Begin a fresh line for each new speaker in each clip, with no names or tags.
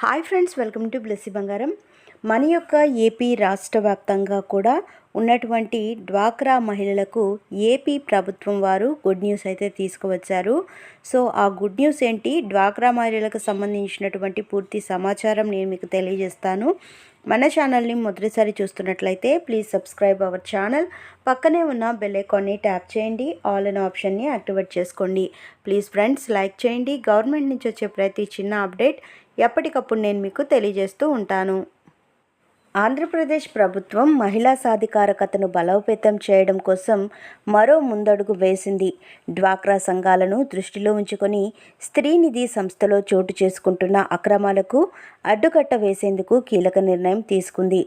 Hi friends welcome to Blessy Bangaram. మన యొక్క AP రాష్ట్ర వ్యాప్తంగా కూడా ఉన్నటువంటి డ్వాక్రా మహిళలకు ఏపీ ప్రభుత్వం వారు గుడ్ న్యూస్ అయితే తీసుకువచ్చారు. సో ఆ గుడ్ న్యూస్ ఏంటి? డ్వాక్రా మహిళలకు సంబంధించినటువంటి పూర్తి సమాచారం నేను మీకు తెలియజేస్తాను. మన ఛానల్ని మొదటిసారి చూస్తున్నట్లయితే ప్లీజ్ సబ్స్క్రైబ్ అవర్ ఛానల్. పక్కనే ఉన్న బెల్ ఐకాన్ని ట్యాప్ చేయండి. ఆల్ అనే ఆప్షన్ని యాక్టివేట్ చేసుకోండి. ప్లీజ్ ఫ్రెండ్స్ లైక్ చేయండి. గవర్నమెంట్ నుంచి వచ్చే ప్రతి చిన్న అప్డేట్ ఎప్పటికప్పుడు నేను మీకు తెలియజేస్తూ ఉంటాను. ఆంధ్రప్రదేశ్ ప్రభుత్వం మహిళా సాధికారకతను బలోపేతం చేయడం కోసం మరో ముందడుగు వేసింది. డ్వాక్రా సంఘాలను దృష్టిలో ఉంచుకొని స్త్రీనిధి సంస్థలో చోటు చేసుకుంటున్న అక్రమాలకు అడ్డుకట్ట వేసేందుకు కీలక నిర్ణయం తీసుకుంది.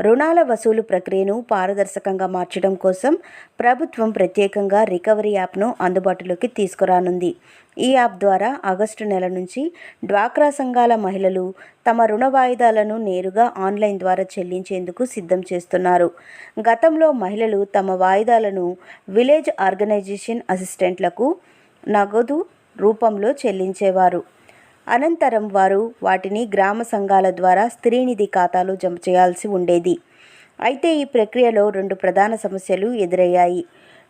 రుణాల వసూలు ప్రక్రియను పారదర్శకంగా మార్చడం కోసం ప్రభుత్వం ప్రత్యేకంగా రికవరీ యాప్ను అందుబాటులోకి తీసుకురానుంది. ఈ యాప్ ద్వారా ఆగస్టు నెల నుంచి డ్వాక్రా సంఘాల మహిళలు తమ రుణ వాయిదాలను నేరుగా ఆన్లైన్ ద్వారా చెల్లించేందుకు సిద్ధం చేస్తున్నారు. గతంలో మహిళలు తమ వాయిదాలను విలేజ్ ఆర్గనైజేషన్ అసిస్టెంట్లకు నగదు రూపంలో చెల్లించేవారు. అనంతరం వారు వాటిని గ్రామ సంఘాల ద్వారా స్త్రీనిధి ఖాతాలో జమ చేయాల్సి ఉండేది. అయితే ఈ ప్రక్రియలో రెండు ప్రధాన సమస్యలు ఎదురయ్యాయి.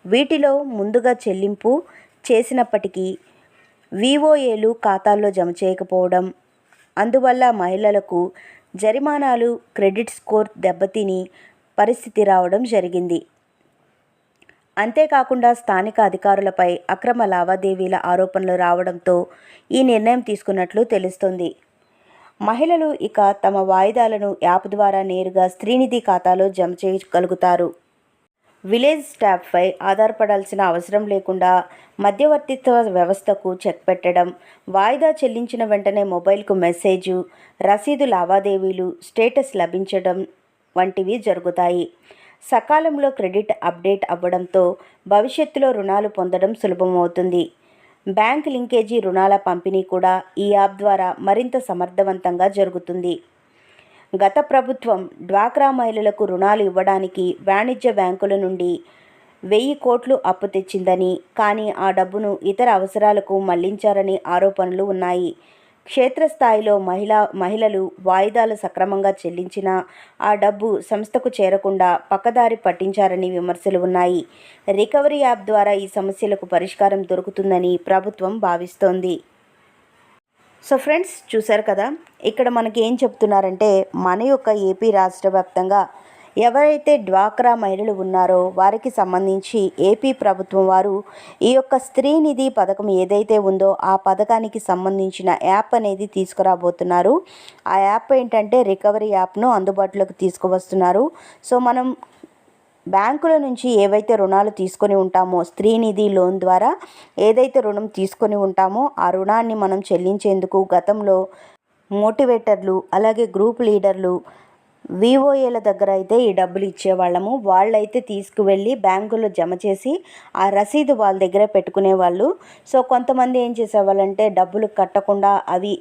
వీటిలో ముందుగా చెల్లింపు చేసినప్పటికీ విఓఏలు ఖాతాల్లో జమ చేయకపోవడం అందువల్ల మహిళలకు జరిమానాలు క్రెడిట్ స్కోర్ దెబ్బతిని పరిస్థితి రావడం జరిగింది. అంతేకాకుండా స్థానిక అధికారులపై అక్రమ లావాదేవీల ఆరోపణలు రావడంతో ఈ నిర్ణయం తీసుకున్నట్లు తెలుస్తోంది. మహిళలు ఇక తమ వాయిదాలను యాప్ ద్వారా నేరుగా స్త్రీనిధి ఖాతాలో జమ చేయగలుగుతారు. విలేజ్ స్టాఫ్పై ఆధారపడాల్సిన అవసరం లేకుండా మధ్యవర్తిత్వ వ్యవస్థకు చెక్ పెట్టడం వాయిదా చెల్లించిన వెంటనే మొబైల్కు మెసేజు రసీదు లావాదేవీలు స్టేటస్ లభించడం వంటివి జరుగుతాయి. సకాలంలో క్రెడిట్ అప్డేట్ అవ్వడంతో భవిష్యత్తులో రుణాలు పొందడం సులభమవుతుంది. బ్యాంక్ లింకేజీ రుణాల పంపిణీ కూడా ఈ యాప్ ద్వారా మరింత సమర్థవంతంగా జరుగుతుంది. గత ప్రభుత్వం డ్వాక్రా మహిళలకు రుణాలు ఇవ్వడానికి వాణిజ్య బ్యాంకుల నుండి వెయ్యి కోట్లు అప్పు తెచ్చిందని కానీ ఆ డబ్బును ఇతర అవసరాలకు మళ్ళించారని ఆరోపణలు ఉన్నాయి. క్షేత్రస్థాయిలో మహిళా మహిళలు వాయిదాలు సక్రమంగా చెల్లించినా ఆ డబ్బు సంస్థకు చేరకుండా పక్కదారి పట్టించారని విమర్శలు ఉన్నాయి. రికవరీ యాప్ ద్వారా ఈ సమస్యలకు పరిష్కారం దొరుకుతుందని ప్రభుత్వం భావిస్తోంది. సో ఫ్రెండ్స్ చూశారు కదా? ఇక్కడ మనకి ఏం చెప్తున్నారంటే మన యొక్క ఏపీ రాష్ట్ర వ్యాప్తంగా ఎవరైతే డ్వాక్రా మహిళలు ఉన్నారో వారికి సంబంధించి ఏపీ ప్రభుత్వం వారు ఈ యొక్క స్త్రీ నిధి పథకం ఏదైతే ఉందో ఆ పథకానికి సంబంధించిన యాప్ అనేది తీసుకురాబోతున్నారు. ఆ యాప్ ఏంటంటే రికవరీ యాప్ను అందుబాటులోకి తీసుకువస్తున్నారు. సో మనం బ్యాంకుల నుంచి ఏవైతే రుణాలు తీసుకొని ఉంటామో స్త్రీనిధి లోన్ ద్వారా ఏదైతే రుణం తీసుకొని ఉంటామో ఆ రుణాన్ని మనం చెల్లించేందుకు గతంలో మోటివేటర్లు అలాగే గ్రూప్ లీడర్లు వివోఏల దగ్గర అయితే ఈ డబ్బులు ఇచ్చేవాళ్ళము. వాళ్ళైతే తీసుకువెళ్ళి బ్యాంకులో జమ చేసి ఆ రసీదు వాళ్ళ దగ్గర పెట్టుకునే వాళ్ళు సో కొంతమంది ఏం చేసేవాళ్ళంటే డబ్బులు కట్టకుండా అవి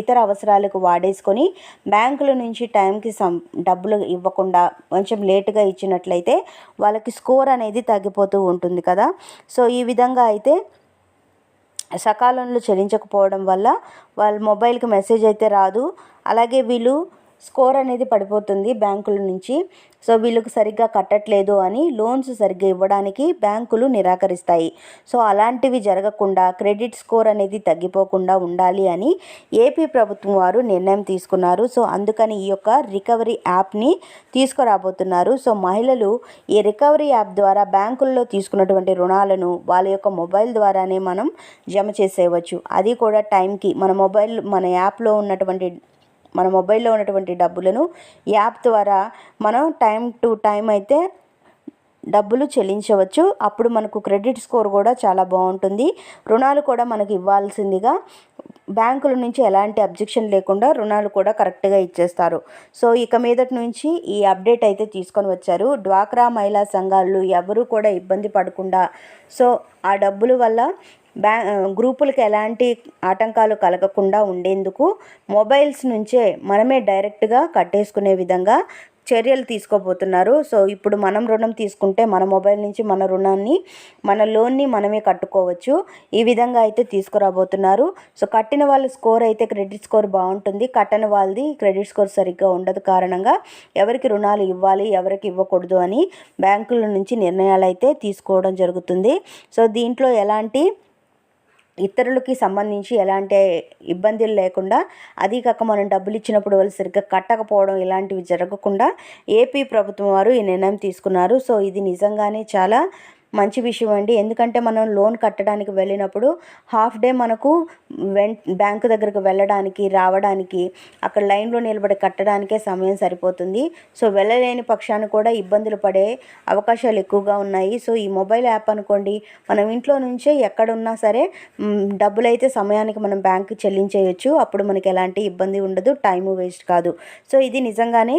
ఇతర అవసరాలకు వాడేసుకొని బ్యాంకుల నుంచి టైంకి సం డబ్బులు ఇవ్వకుండా కొంచెం లేటుగా ఇచ్చినట్లయితే వాళ్ళకి స్కోర్ అనేది తగ్గిపోతూ ఉంటుంది కదా. సో ఈ విధంగా అయితే సకాలంలో చెల్లించకపోవడం వల్ల వాళ్ళ మొబైల్కి మెసేజ్ అయితే రాదు. అలాగే వీళ్ళు స్కోర్ అనేది పడిపోతుంది బ్యాంకుల నుంచి. సో వీళ్ళకు సరిగ్గా కట్టట్లేదు అని లోన్స్ సరిగ్గా ఇవ్వడానికి బ్యాంకులు నిరాకరిస్తాయి. సో అలాంటివి జరగకుండా క్రెడిట్ స్కోర్ అనేది తగ్గిపోకుండా ఉండాలి అని ఏపీ ప్రభుత్వం వారు నిర్ణయం తీసుకున్నారు. సో అందుకని ఈ యొక్క రికవరీ యాప్ని తీసుకురాబోతున్నారు. సో మహిళలు ఈ రికవరీ యాప్ ద్వారా బ్యాంకుల్లో తీసుకున్నటువంటి రుణాలను వాళ్ళ యొక్క మొబైల్ ద్వారానే మనం జమ చేసేయవచ్చు. అది కూడా టైంకి మన మొబైల్ మన యాప్లో ఉన్నటువంటి మన మొబైల్లో ఉన్నటువంటి డబ్బులను యాప్ ద్వారా మనం టైం టు టైం అయితే డబ్బులు చెల్లించవచ్చు. అప్పుడు మనకు క్రెడిట్ స్కోర్ కూడా చాలా బాగుంటుంది. రుణాలు కూడా మనకు ఇవ్వాల్సిందిగా బ్యాంకుల నుంచి ఎలాంటి అబ్జెక్షన్ లేకుండా రుణాలు కూడా కరెక్ట్గా ఇచ్చేస్తారు. సో ఇక మీదటి నుంచి ఈ అప్డేట్ అయితే తీసుకొని వచ్చారు. డ్వాక్రా మహిళా సంఘాలు ఎవరు కూడా ఇబ్బంది పడకుండా సో ఆ డబ్బుల వల్ల బ్యా గ్రూపులకు ఎలాంటి ఆటంకాలు కలగకుండా ఉండేందుకు మొబైల్స్ నుంచే మనమే డైరెక్ట్గా కట్టేసుకునే విధంగా చర్యలు తీసుకోబోతున్నారు. సో ఇప్పుడు మనం రుణం తీసుకుంటే మన మొబైల్ నుంచి మన రుణాన్ని మన లోన్ని మనమే కట్టుకోవచ్చు. ఈ విధంగా అయితే తీసుకురాబోతున్నారు. సో కట్టిన వాళ్ళ స్కోర్ అయితే క్రెడిట్ స్కోర్ బాగుంటుంది. కట్టని వాళ్ళది క్రెడిట్ స్కోర్ సరిగ్గా ఉండదు కారణంగా ఎవరికి రుణాలు ఇవ్వాలి ఎవరికి ఇవ్వకూడదు అని బ్యాంకుల నుంచి నిర్ణయాలు అయితే తీసుకోవడం జరుగుతుంది. సో దీంట్లో ఎలాంటి ఇతరులకి సంబంధించి ఎలాంటి ఇబ్బందులు లేకుండా అది కాక మనం డబ్బులు ఇచ్చినప్పుడు వాళ్ళు సరిగ్గా కట్టకపోవడం ఇలాంటివి జరగకుండా ఏపీ ప్రభుత్వం వారు ఈ నిర్ణయం తీసుకున్నారు. సో ఇది నిజంగానే చాలా మంచి విషయం అండి. ఎందుకంటే మనం లోన్ కట్టడానికి వెళ్ళినప్పుడు హాఫ్ డే మనకు వెన్ బ్యాంకు దగ్గరకు వెళ్ళడానికి రావడానికి అక్కడ లైన్లో నిలబడి కట్టడానికే సమయం సరిపోతుంది. సో వెళ్ళలేని పక్షాన్ని కూడా ఇబ్బందులు పడే అవకాశాలు ఎక్కువగా ఉన్నాయి. సో ఈ మొబైల్ యాప్ అనుకోండి మనం ఇంట్లో నుంచే ఎక్కడున్నా సరే డబ్బులు అయితే సమయానికి మనం బ్యాంకు చెల్లించేయచ్చు. అప్పుడు మనకి ఎలాంటి ఇబ్బంది ఉండదు టైం వేస్ట్ కాదు. సో ఇది నిజంగానే